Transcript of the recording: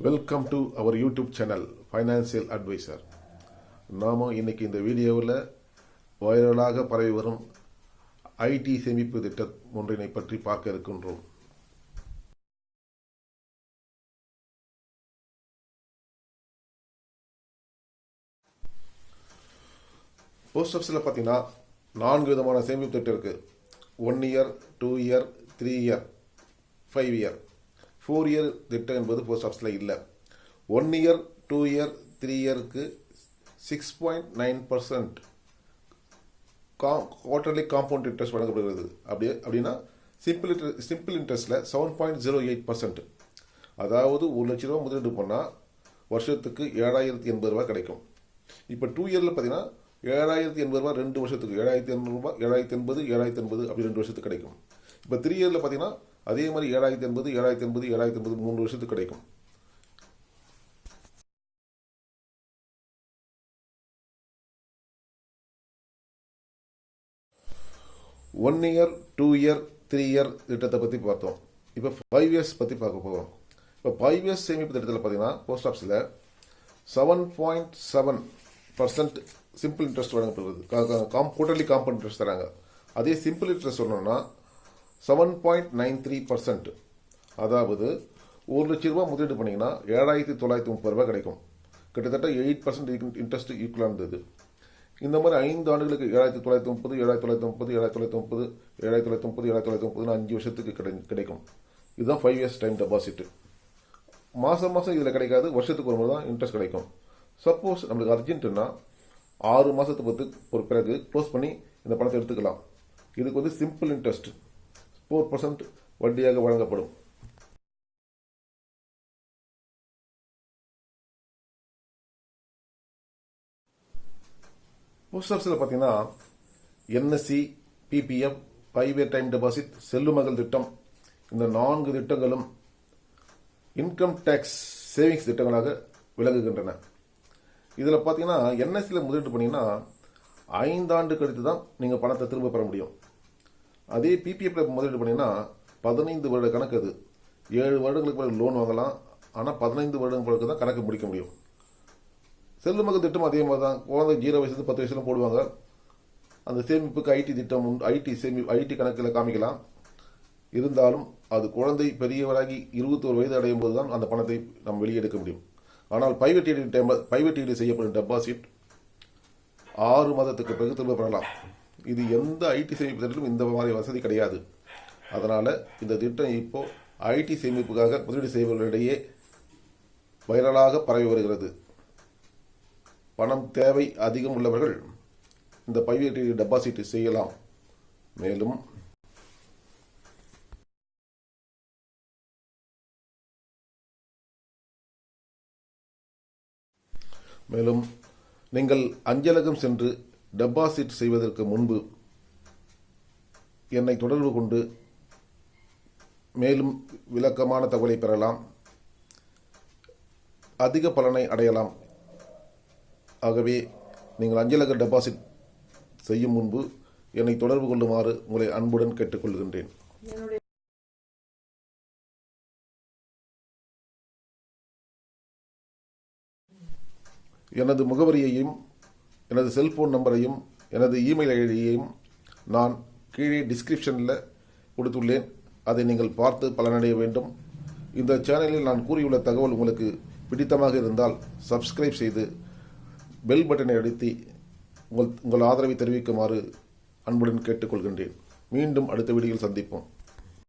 Welcome to our YouTube channel financial advisor நாம் இன்னைக்கு இந்த வீடியோவில் வைரலாக பரவி வரும் ஐடி சேமிப்பு திட்டம் ஒன்றினை பற்றி பார்க்க இருக்கின்றோம். போஸ்ட் ஆஃபீஸில் பார்த்தீங்கன்னா நான்கு விதமான சேமிப்பு திட்டம் இருக்குது one year two year three year five year four year திட்டம் என்பது போஸ்ட் ஆஃபீஸில் இல்லை. One year two year three இயருக்கு six point nine percent quarterly compound interest வழங்கப்படுகிறது. அப்படியே அப்படின்னா simple simple இன்ட்ரெஸ்ட்டில் seven point zero eight percent அதாவது ஒரு லட்ச ரூபா முதலீடு பண்ணால் வருஷத்துக்கு ஏழாயிரத்தி எண்பது ரூபா கிடைக்கும். இப்போ டூ இயரில் பார்த்தீங்கன்னா ஏழாயிரத்தி எண்பது ரூபா ரெண்டு வருஷத்துக்கு ஏழாயிரத்தி எண்பது ரூபா ஏழாயிரத்தி எண்பது ஏழாயிரத்தி எண்பது அப்படி ரெண்டு வருஷத்துக்கு கிடைக்கும். இப்போ த்ரீ இயரில் பார்த்தீங்கன்னா அதே மாதிரி ஏழாயிரத்தி எண்பது ஏழாயிரத்தி எண்பது ஏழாயிரத்தி எண்பது மூணு வருஷத்துக்கு கிடைக்கும். One year two year three year திட்டத்தை பற்றி பார்த்தோம். இப்போ ஃபைவ் இயர்ஸ் பற்றி பார்க்க போகிறோம் இப்போ ஃபைவ் இயர்ஸ் சேமிப்பு திட்டத்தில் பார்த்தீங்கன்னா போஸ்ட் ஆஃபீஸில் seven point seven percent simple interest வழங்கப்படுகிறது காம் குவார்டர்லி காம்பவுண்ட் இன்ட்ரெஸ்ட் தராங்க. அதே சிம்பிள் இன்ட்ரெஸ்ட் சொன்னோம்னா seven point nine three percent அதாவது ஒரு லட்ச ரூபா முதலீடு பண்ணிங்கன்னா ஏழாயிரத்தி தொள்ளாயிரத்தி முப்பது ரூபாய் கிடைக்கும். கிட்டத்தட்ட எயிட் பர்சன்ட் இன்ட்ரெஸ்ட் ஈக்குவலாக இருந்தது இந்த மாதிரி ஐந்து ஆண்டுகளுக்கு ஏழாயிரத்தி தொள்ளாயிரத்தி முப்பது ஏழாயிரத்தி தொள்ளாயிரத்தி முப்பது ஏழாயிரத்தி தொள்ளாயிரத்தி முப்பது ஏழாயிரத்தி தொள்ளாயிரத்தி முப்பது ஏழாயிரத்தி தொள்ளாயிரத்தி முப்பதுன்னு அஞ்சு வருஷத்துக்கு கிடை கிடைக்கும். இதுதான் ஃபைவ் இயர்ஸ் டைம் டெபாசிட் மாதம் மாதம் இதில் கிடைக்காது வருஷத்துக்கு ஒரு முறை தான் இன்ட்ரெஸ்ட் கிடைக்கும். சப்போஸ் நம்மளுக்கு அர்ஜென்ட்டுன்னா ஆறு மாதத்துக்கு பத்து ஒரு பிறகு க்ளோஸ் பண்ணி இந்த பணத்தை எடுத்துக்கலாம். இதுக்கு வந்து சிம்பிள் இன்ட்ரெஸ்ட் ஃபோர் பர்சன்ட் வட்டியாக வழங்கப்படும். போஸ்ட் பார்த்தீங்கன்னா NSC PPF five year time deposit செல்லுமகள் திட்டம் இந்த நான்கு திட்டங்களும் இன்கம் டேக்ஸ் சேவிங்ஸ் திட்டங்களாக விளங்குகின்றன. இதில் பார்த்தீங்கன்னா என்எஸ்சியில் முதலீடு பண்ணிங்கன்னா ஐந்தாண்டு கழித்து தான் நீங்கள் பணத்தை திரும்ப பெற முடியும். அதே பிபிஎஃப்ல முதலீடு பண்ணீங்கன்னா பதினைந்து வருட கணக்கு அது. ஏழு வருடங்களுக்கு பிறகு லோன் வாங்கலாம். ஆனால் பதினைந்து வருடங்களுக்கு பிறகு தான் கணக்கு முடிக்க முடியும். செல்லு மகள் திட்டம் அதே மாதிரி தான். குழந்தை ஜீரோ வயசுலேருந்து பத்து வயசுலாம் போடுவாங்க. அந்த சேமிப்புக்கு ஐடி திட்டம் உண்டு. ஐடி சேமி ஐடி கணக்கில் காமிக்கலாம். இருந்தாலும் அது குழந்தை பெரியவராகி இருபத்தோரு வயது அடையும் போது தான் அந்த பணத்தை நாம் வெளியே எடுக்க முடியும். ஆனால் பிரைவேட் ஈடு பிரைவேட் ஈடு செய்யப்படும் டெபாசிட் ஆறு மாதத்துக்கு பிறகு திரும்ப பெறலாம். இது எந்த ஐடி சேமிப்பு திட்டத்திலும் இந்த மாதிரி வசதி கிடையாது. அதனால் இந்த திட்டம் இப்போ ஐடி சேமிப்புக்காக முதலீடு செய்பவர்களிடையே வைரலாக பரவி வருகிறது. பணம் தேவை அதிகம் உள்ளவர்கள் இந்த பைவேட் டெபாசிட் செய்யலாம். மேலும் மேலும் நீங்கள் அஞ்சலகம் சென்று டெபாசிட் செய்வதற்கு முன்பு என்னை தொடர்பு கொண்டு மேலும் விளக்கமான தகவலை பெறலாம். அதிக பலனை அடையலாம். ஆகவே நீங்கள் அஞ்சலக டெபாசிட் செய்யும் முன்பு என்னை தொடர்பு கொள்ளுமாறு உங்களை அன்புடன் கேட்டுக்கொள்கின்றேன். எனது முகவரியையும் எனது செல்ஃபோன் நம்பரையும் எனது இமெயில் ஐடியையும் நான் கீழே டிஸ்கிரிப்ஷனில் கொடுத்துள்ளேன். அதை நீங்கள் பார்த்து பலனடைய வேண்டும். இந்த சேனலில் நான் கூறியுள்ள தகவல் உங்களுக்கு பிடித்தமாக இருந்தால் சப்ஸ்கிரைப் செய்து பெல் பட்டனை அழுத்தி உங்கள் உங்கள் ஆதரவை தெரிவிக்குமாறு அன்புடன் கேட்டுக்கொள்கின்றேன். மீண்டும் அடுத்த வீடியோவில் சந்திப்போம்.